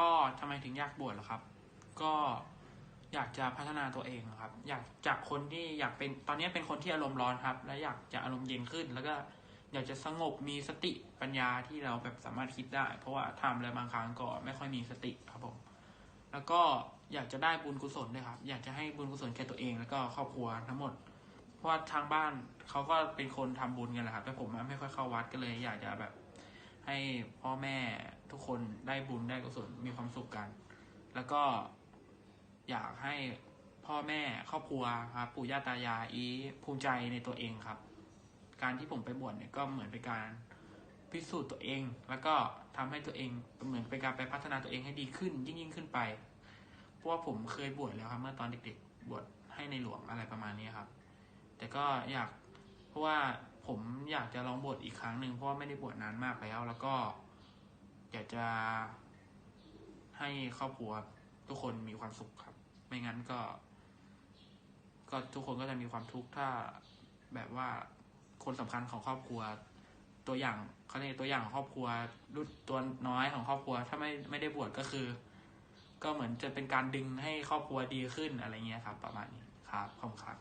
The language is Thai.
ก็ทำไมถึงอยากบวชล่ะครับ ก็อยากจะพัฒนาตัวเองครับ อยากจากคนที่อยากเป็นตอนนี้เป็นคนที่อารมณ์ร้อนครับ และอยากจะอารมณ์เย็นขึ้น แล้วก็อยากจะสงบมีสติปัญญาที่เราแบบสามารถคิดได้ เพราะว่าทำอะไรบางครั้งก็ไม่ค่อยมีสติครับผมแล้วก็อยากจะได้บุญกุศลด้วยครับ อยากจะให้บุญกุศลแก่ตัวเอง แล้วก็ครอบครัวทั้งหมด เพราะว่าทางบ้านเขาก็เป็นคนทำบุญกันแหละครับแต่ผมไม่ค่อยเข้าวัดก็เลย อยากจะแบบ ให้พ่อแม่ทุกคนได้บุญได้กุศลมีความสุขกัน แล้วก็อยากให้พ่อแม่ครอบครัวครับปู่ย่าตายายอีภูมิใจในตัวเองครับ การที่ผมไปบวชเนี่ยก็เหมือนเป็นการพิสูจน์ตัวเอง แล้วก็ทำให้ตัวเองเหมือนเป็นการไปพัฒนาตัวเองให้ดีขึ้น ยิ่งยิ่งขึ้นไป เพราะว่าผมเคยบวชแล้วครับ เมื่อตอนเด็กๆบวชให้ในหลวงอะไรประมาณนี้ครับ แต่ก็อยากเพราะว่า ผมอยากจะลองบวชอีกครั้งหนึ่งเพราะว่าไม่ได้บวชนานมากแล้ว แล้วก็อยากจะให้ครอบครัวทุกคนมีความสุขครับ ไม่งั้นก็ ก็ทุกคนก็จะมีความทุกข์ถ้าแบบว่าคนสำคัญของครอบครัว ตัวอย่างเขาเรียกตัวอย่างของครอบครัวรุ่นตัวน้อยของครอบครัว ถ้าไม่ไม่ได้บวชก็คือ ก็เหมือนจะเป็นการดึงให้ครอบครัวดีขึ้นอะไรเงี้ยครับ ประมาณนี้ครับขอบคุณครับ